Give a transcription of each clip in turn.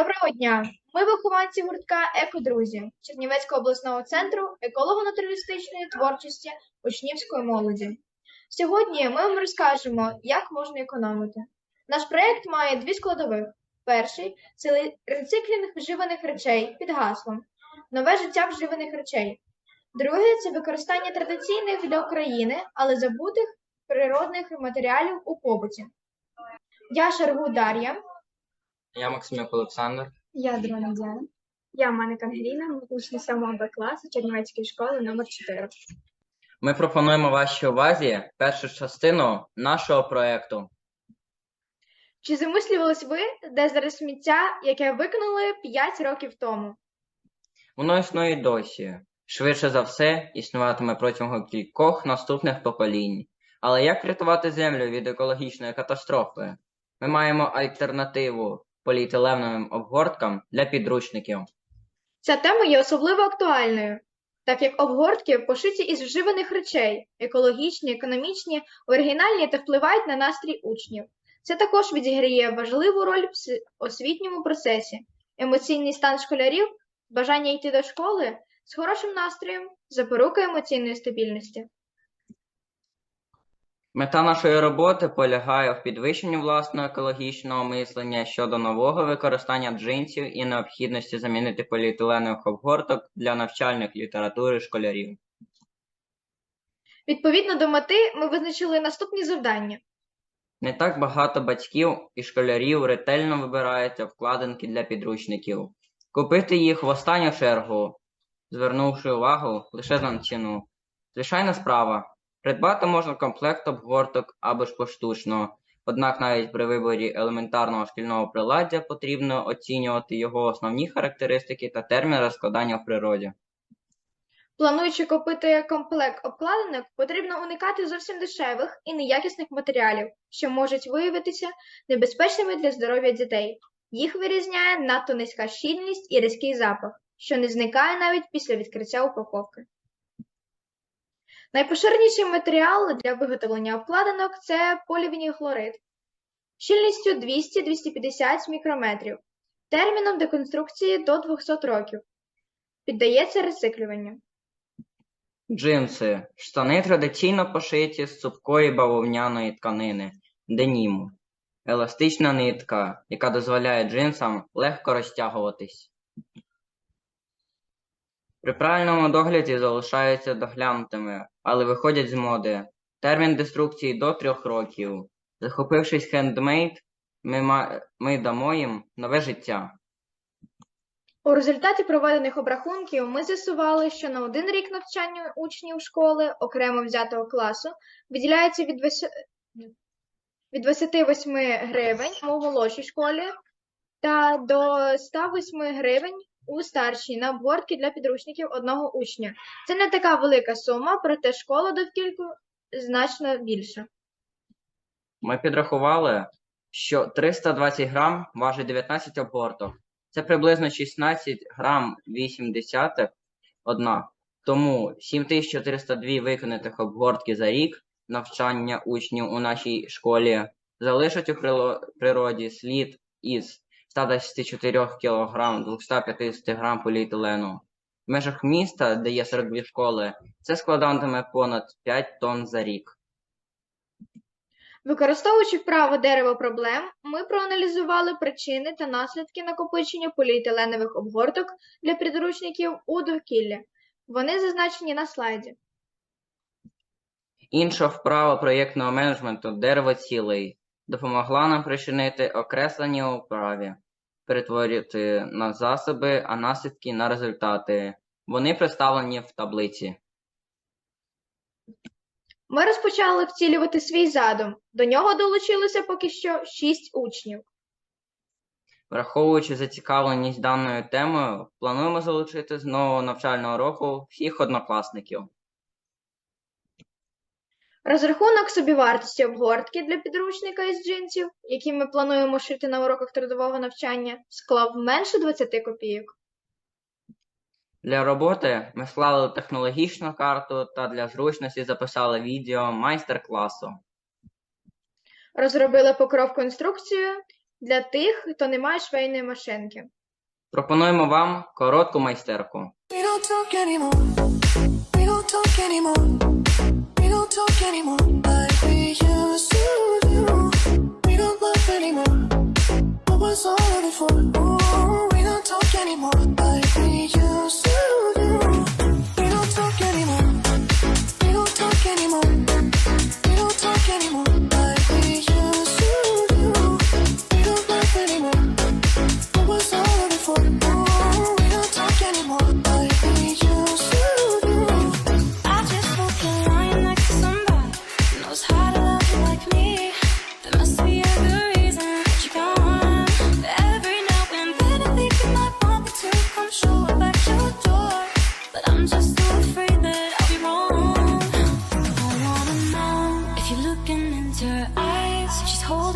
Доброго дня! Ми вихованці гуртка Екодрузі Чернівецького обласного центру еколого-натуралістичної творчості учнівської молоді. Сьогодні ми вам розкажемо, як можна економити. Наш проєкт має дві складових. Перший це рециклінг вживаних речей під гаслом Нове життя вживаних речей. Друге це використання традиційних для України, але забутих природних матеріалів у побуті. Я Шаргу Дар'я. Я Максимюк Олександр. Я Дрона Діана. Я Маник Ангеліна, учні 7 Б класу Чернівецької школи номер 4. Ми пропонуємо вашій увазі першу частину нашого проєкту. Чи замислювались ви, де зараз сміття, яке викинули 5 років тому? Воно існує досі. Швидше за все, існуватиме протягом кількох наступних поколінь. Але як врятувати землю від екологічної катастрофи? Ми маємо альтернативу поліетиленовим обгорткам для підручників. Ця тема є особливо актуальною, так як обгортки пошиті із вживаних речей, екологічні, економічні, оригінальні та впливають на настрій учнів. Це також відіграє важливу роль в освітньому процесі. Емоційний стан школярів, бажання йти до школи з хорошим настроєм, запорука емоційної стабільності. Мета нашої роботи полягає в підвищенні власного екологічного мислення щодо нового використання джинсів і необхідності замінити поліетиленових обгорток для навчальних літератури школярів. Відповідно до мети, ми визначили наступні завдання. Не так багато батьків і школярів ретельно вибирають обкладинки для підручників. Купити їх в останню чергу, звернувши увагу лише на ціну. Звичайна справа. Придбати можна комплект обгорток або ж поштучно, однак навіть при виборі елементарного шкільного приладдя потрібно оцінювати його основні характеристики та термін розкладання в природі. Плануючи купити комплект обкладинок, потрібно уникати зовсім дешевих і неякісних матеріалів, що можуть виявитися небезпечними для здоров'я дітей. Їх вирізняє надто низька щільність і різкий запах, що не зникає навіть після відкриття упаковки. Найпоширеніший матеріал для виготовлення обкладинок це полівінілхлорид щільністю 200-250 мікрометрів, терміном деконструкції до 200 років. Піддається рециклюванню. Джинси. Штани традиційно пошиті з цупкої бавовняної тканини деніму. Еластична нитка, яка дозволяє джинсам легко розтягуватись. При правильному догляді залишаються доглянутими, але виходять з моди. Термін деструкції до трьох років. Захопившись хендмейд, ми, ма- ми дамо їм нове життя. У результаті проведених обрахунків ми з'ясували, що на один рік навчання учнів школи окремо взятого класу виділяється від, від 28 гривень у молодшій школі та до 108 гривень у старшій на обгортки для підручників одного учня. Це не така велика сума, проте школа довкільку значно більша. Ми підрахували, що 320 грам важить 19 обгорток. Це приблизно 16 грам 80 одна. Тому 7402 виконаних обгортки за рік навчання учнів у нашій школі залишать у природі слід із 124 кг 250 грам поліетилену. В межах міста, де є 42 школи, це складатиме понад 5 тонн за рік. Використовуючи вправо дерево проблем, ми проаналізували причини та наслідки накопичення поліетиленових обгорток для підручників у довкіллі. Вони зазначені на слайді. Інша вправа проєктного менеджменту «Дерево цілей» допомогла нам причинити окреслення у вправі, перетворити на засоби, а наслідки на результати. Вони представлені в таблиці. Ми розпочали втілювати свій задум. До нього долучилося поки що шість учнів. Враховуючи зацікавленість даною темою, плануємо залучити з нового навчального року всіх однокласників. Розрахунок собівартості обгортки для підручника із джинсів, які ми плануємо шити на уроках трудового навчання, склав менше 20 копійок. Для роботи ми склали технологічну карту та для зручності записали відео майстер-класу. Розробили покров конструкцію для тих, хто не має швейної машинки. Пропонуємо вам коротку майстерку. We don't talk anymore. We don't talk anymore. Don't talk anymore like we used to do. We don't laugh anymore. What was all of it for? Ooh, we don't talk anymore like we used to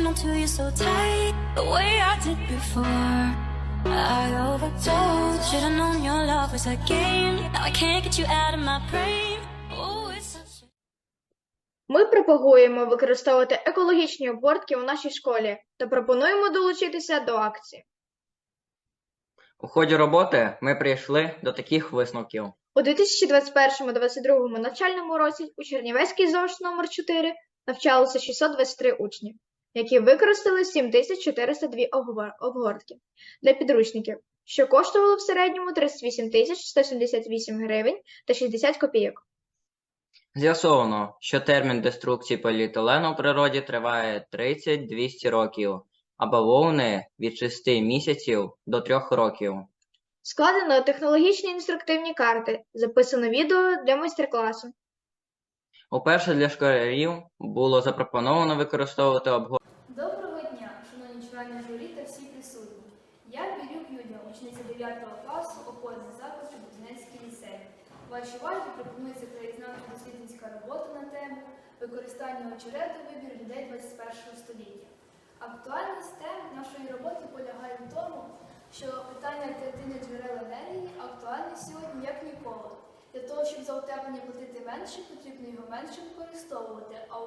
holding on to you so tight, the way I did before. I overdosed. Should've known your love was a game. Now I can't get you out of my brain. Oh, it's such a Ми пропагуємо використовувати екологічні обгортки у нашій школі та пропонуємо долучитися до акції. У ході роботи ми прийшли до таких висновків. У 2021-2022 навчальному році у Чернівецькій ЗОШ номер 4 навчалося 623 учні, які використали 7402 обгор- обгортки для підручників, що коштувало в середньому 38 178 гривень та 60 копійок. З'ясовано, що термін деструкції поліетилену в природі триває 30-200 років, а бавовни від 6 місяців до 3 років. Складено технологічні інструктивні карти, записано відео для майстер-класу. Уперше для школярів було запропоновано використовувати обгортки. Доброго дня, шановні члени журі та всі присутні. Я Бірюк Юлія, учениця 9 класу, опорний заклад Донецький ліцей. Вашій увазі пропонується краєзнавчо-дослідницька робота на тему використання очерету вибір людей 21 століття. Актуальність тем нашої роботи полягає в тому, що питання альтернативних джерел енергії актуальне сьогодні як ніколи. Для того, щоб за утеплення платити менше, потрібно його менше використовувати, а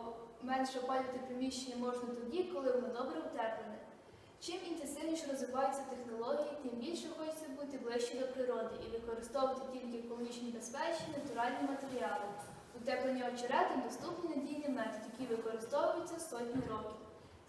менше опалювати приміщення можна тоді, коли воно добре утеплене. Чим інтенсивніше розвиваються технології, тим більше хочеться бути ближче до природи і використовувати тільки екологічно безпечні натуральні матеріали. Утеплення очеретом доступний надійний метод, який використовується сотні років.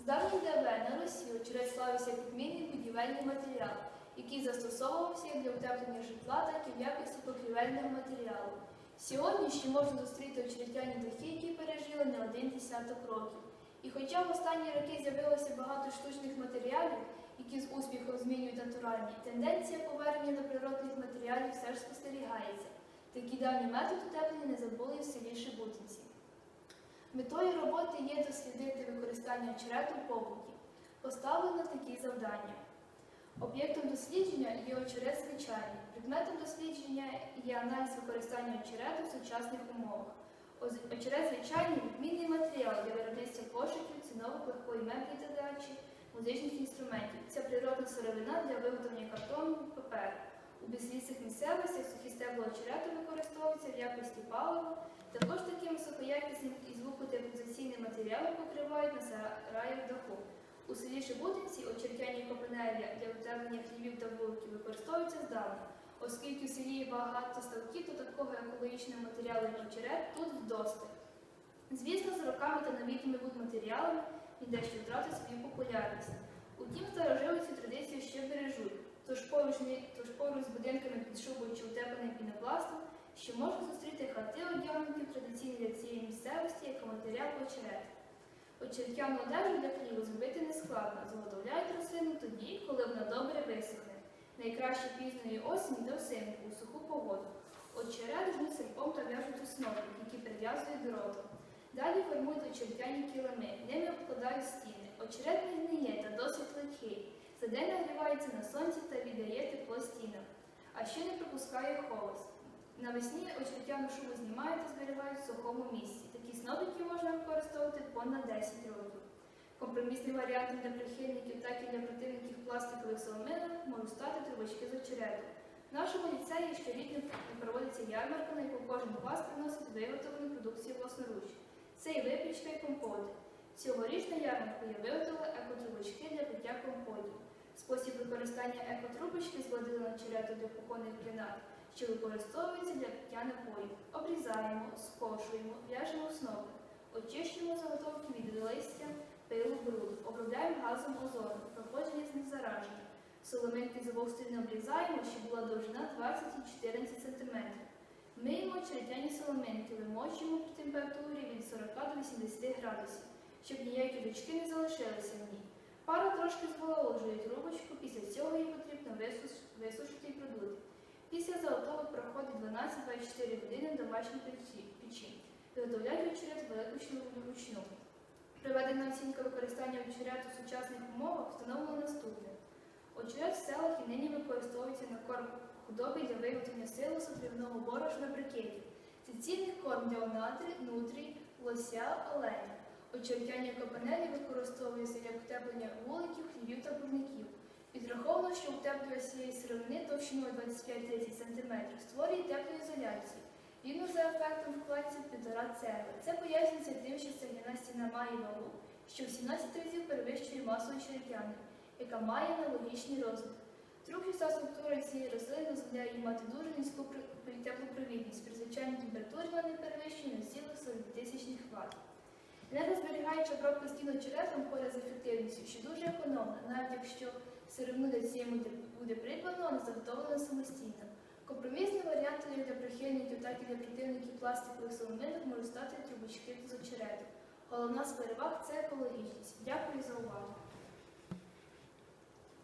З давніх давен на Росії очерет славився відмінний будівельний матеріал, який застосовувався як для утеплення житла, так і в якості покрівельного матеріалу. Сьогодні ще можна зустріти очеретяні дахи, які пережили не один десяток років. І хоча в останні роки з'явилося багато штучних матеріалів, які з успіхом змінюють натуральні, тенденція повернення до природних матеріалів все ж спостерігається. Такий давній метод утеплення не забули в селі Шибутинці. Метою роботи є дослідити використання очерету побуті. Поставлено такі завдання. Об'єктом дослідження є очерет звичайний. Предметом дослідження є аналіз використання очерету в сучасних умовах. Очерет звичайний відмінний матеріал для виробництва кошиків, циновок, легкої меблі та дачі, музичних інструментів. Це природна сировина для виготовлення картону, паперу. У безлісних місцевостях сухі стебла очерету використовуються в якості палива. Також таким високоякісним і звукотеплізаційним матеріалом покривають на сараї в даху. У селі Шебутинці очеретяні копенелля для утеплення хлівів та вуликів використовуються здавна. Оскільки в селі є багато ставків, то такого екологічного матеріалу як очерет тут вдосталь. Звісно, з роками та новітніми будматеріалами він дещо втратив свою популярність. Утім, старожили цю традицію ще бережуть, тож поруч, тож поруч з будинками під шубою чи утепленим пінопластом ще можна зустріти хати, одягнуті в традиційні для цієї місцевості, як матеріал очерет. Очеретяну одежу для хліву зробити нескладно, заготовляють рослину тоді, коли вона добре висохне. Найкраще пізньої осені до взимку у суху погоду. Очерет жмуть серпом та в'яжуть у снопи, які прив'язують до роту. Далі формують очеретяні килими, ними обкладають стіни. Очерет не гниє та досить легкий. За день нагрівається на сонці та віддає тепло стінам, а ще не пропускає холод. Навесні очеретяну шубу знімають та зберігають в сухому місці. Такі можна використовувати понад 10 років. Компромісним варіантом для прихильників, так і для противників пластикових соломинок можуть стати трубочки з очерету. В нашому ліцеї щорічно проводиться ярмарка, на яку кожен клас приносить виготовлену продукцію власноруч. Це і випічка, і компоти. Цьогоріч на ярмарку я виготовила екотрубочки для пиття компотів. Спосіб використання екотрубочки зводили на черету для кухонних кімнат, що використовується для пиття напоїв. Обрізаємо, скошуємо, в'яжемо основи, очищуємо заготовки від листя, пилу, бруду, обробляємо газом озону, проходження з них зараження. Соломинки з обох сторін обрізаємо, щоб була довжина 20 і 14 см. Миємо черетяні соломинки, вимочуємо при температурі від 40 до 80 градусів, щоб ніякі жучки не залишилися в ній. Пару трошки зволожує трубочку, після цього її потрібно висуш- висушити і продути. Після заготовок проходить 12-24 години домашній печі-. Виготовляють очерет виключно вручну. Проведена оцінка використання очерету в сучасних умовах встановлено наступне. Очерет в селах і нині використовується на корм худоби для виготовлення силосу тривного борошна брикетів. Це цінний корм для онатрі, нутрій, лося, оленя. Очеретяння капанелі використовується для утеплення вуликів, хлівів та бурників. Підраховано, що утеплювання цієї сировини товщиною 25-30 см створює теплоізоляцію. Рівно за ефектом вкладається півтора цегли. Це пояснюється тим, що цегляна стіна має вагу, що в 17 разів перевищує масу очеретяни, яка має аналогічний розвиток. Трубчаста структура цієї рослини дозволяє їй мати дуже низьку теплопровідність. При звичайній температурі вона не перевищує 0,40 тисячних Вт. Енергозберігаюча обробка стін очеретом поряд з ефективністю, що дуже економна, навіть якщо сировину для цієї буде, придбано, не заготовлено самостійно. Компромісним варіантом як для прихильників, так і для противників пластикових соломинок можуть стати трубочки з очерету. Головна з переваг це екологічність. Дякую за увагу.